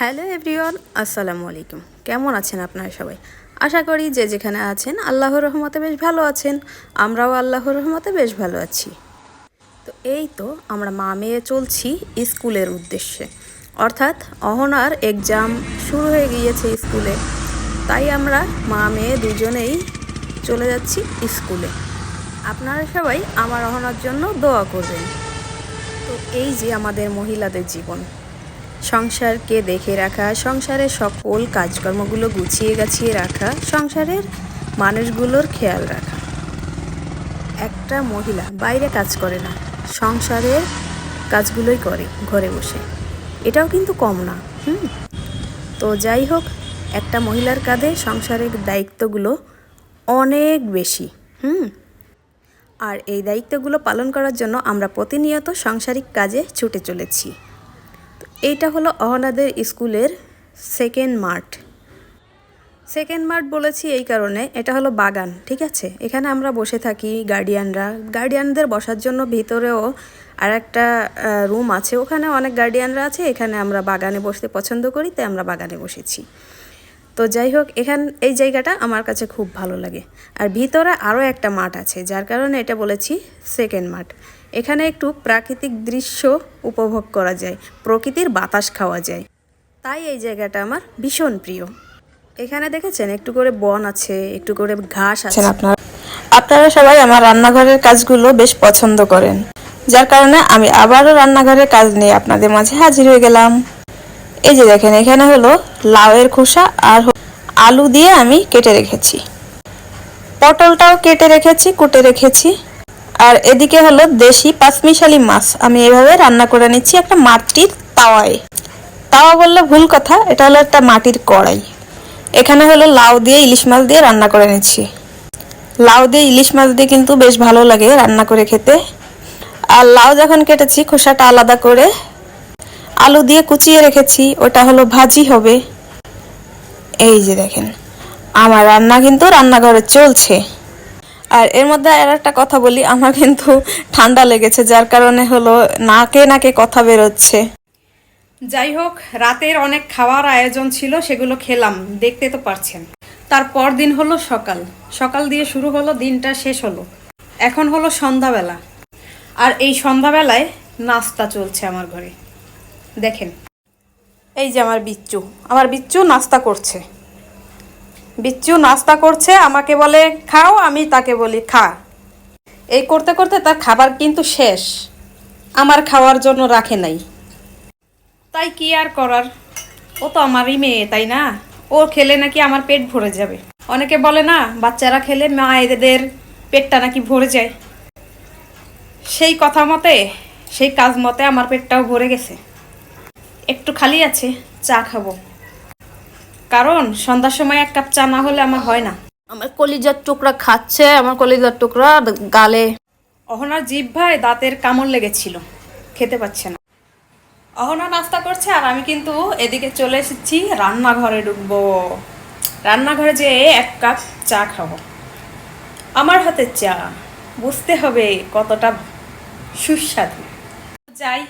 Hello everyone, আসসালামু আলাইকুম। কেমন আছেন আপনারা সবাই? আশা করি যে যেখানে আছেন আল্লাহর রহমতে বেশ ভালো আছেন, আমরাও আল্লাহর রহমতে বেশ ভালো আছি। তো এই তো আমরা মা মেয়ে চলছি স্কুলের উদ্দেশ্যে। অর্থাৎ অহনার এক্সাম শুরু হয়ে গিয়েছে স্কুলে। তাই আমরা মা মেয়ে দুজনেই চলে যাচ্ছি স্কুলে। আপনারা সবাই আমার অহনার জন্য দোয়া করবেন। তো এই যে আমাদের মহিলাদের জীবন সংসারকে দেখে রাখা, সংসারের সকল কাজকর্মগুলো গুছিয়ে গাছিয়ে রাখা, সংসারের মানুষগুলোর খেয়াল রাখা। একটা মহিলা বাইরে কাজ করে না, সংসারের কাজগুলোই করে ঘরে বসে। এটাও কিন্তু কম না, হুম? তো যাই হোক, একটা মহিলার কাঁধে সংসারের দায়িত্বগুলো অনেক বেশি, হুম? আর এই দায়িত্বগুলো পালন করার জন্য আমরা প্রতিনিয়ত সাংসারিক কাজে ছুটে চলেছি। এইটা হলো অহনাদের স্কুলের সেকেন্ড মার্ট সেকেন্ড মার্ট বলেছি এই কারণে, এটা হলো বাগান, ঠিক আছে? এখানে আমরা বসে থাকি গার্ডিয়ানরা গার্ডিয়ানদের বসার জন্য ভিতরেও আর একটা রুম আছে। ওখানে অনেক গার্ডিয়ানরা আছে, এখানে আমরা বাগানে বসতে পছন্দ করি, তাই আমরা বাগানে বসেছি। তো যাই হোক, এখান, এই জায়গাটা আমার কাছে খুব ভালো লাগে। আর ভিতরে আরও একটা মাঠ আছে, যার কারণে এটা বলেছি সেকেন্ড মাঠ। এখানে একটু প্রাকৃতিক দৃশ্য উপভোগ করা যায়, প্রকৃতির বাতাস খাওয়া যায়। তাই এই জায়গাটা আমার ভীষণ প্রিয়। এখানে দেখেছেন, একটু করে বন আছে, একটু করে ঘাস আছে। আপনারা? আপনারা সবাই আমার রান্নাঘরের কাজগুলো বেশ পছন্দ করেন, যার কারণে আমি আবারও রান্নাঘরের কাজ নিয়ে আপনাদের মাঝে হাজির হয়ে গেলাম। এই যে দেখেন, এখানে হলো লাউয়ের খোসা আর আলু দিয়ে আমি কেটে রেখেছি। পটলটাও কেটে রেখেছি, কুটে রেখেছি। আর এদিকে হলো দেশি পাঁচমিশালি মাছ। আমি এভাবে রান্না করে নিচ্ছি একটা মাটির তাওয়ায়। তাওয়া বললে ভুল কথা, এটা হলো একটা মাটির কড়াই। এখানে হলো লাউ দিয়ে ইলিশ মাছ দিয়ে রান্না করে নিচ্ছি। লাউ দিয়ে ইলিশ মাছ দিয়ে কিন্তু বেশ ভালো লাগে রান্না করে খেতে। আর লাউ যখন কেটেছি, খোসাটা আলাদা করে আলু দিয়ে কুচিয়ে রেখেছি, ওটা হলো ভাজি হবে। এই যে দেখেন, আমার রান্না কিন্তু রান্নাঘরে চলছে। আর এর মধ্যে আর একটা কথা বলি, আমার কিন্তু ঠান্ডা লেগেছে, যার কারণে হলো নাকে নাকে কথা বেরোচ্ছে। যাই হোক, রাতের অনেক খাওয়ার আয়োজন ছিল, সেগুলো খেলাম, দেখতে তো পারছেন। তারপর দিন হলো সকাল। সকাল দিয়ে শুরু হলো, দিনটা শেষ হলো। এখন হলো সন্ধ্যাবেলা। আর এই সন্ধ্যাবেলায় নাস্তা চলছে আমার ঘরে। দেখেন। এই যে আমার বিচ্চু আমার বিচ্চু নাস্তা করছে। বিচ্চু নাস্তা করছে, আমাকে বলে, খাও, আমি তাকে বলি, খা। এই করতে করতে তার খাবার কিন্তু শেষ। আমার খাওয়ার জন্য রাখে নাই। তাই কি আর করার? ও তো আমারই মেয়ে, তাই না? ও খেলে নাকি আমার পেট ভরে যাবে। অনেকে বলে না, বাচ্চারা খেলে মায়েদের পেটটা নাকি ভরে যায়। সেই কথা মতে, সেই কাজ মতে আমার পেটটাও ভরে গেছে। একটু খালি আছে চা খাব। কারণ সন্ধ্যার সময় এক কাপ চা না হলে আমার হয় না। আমার কলিজার টুকরা খাচ্ছে আমার কলিজার টুকরা গালে। অহনার জিভ ভাই দাঁতের কামড় লেগেছিল খেতে পাচ্ছে না। অহনা নাস্তা করছে আর আমি কিন্তু এদিকে চলে এসেছি রান্নাঘরে ঢুকবো। রান্নাঘরে যে এক কাপ চা খাব। আমার হাতের চা বুঝতে হবে কতটা সুস্বাদু। যাই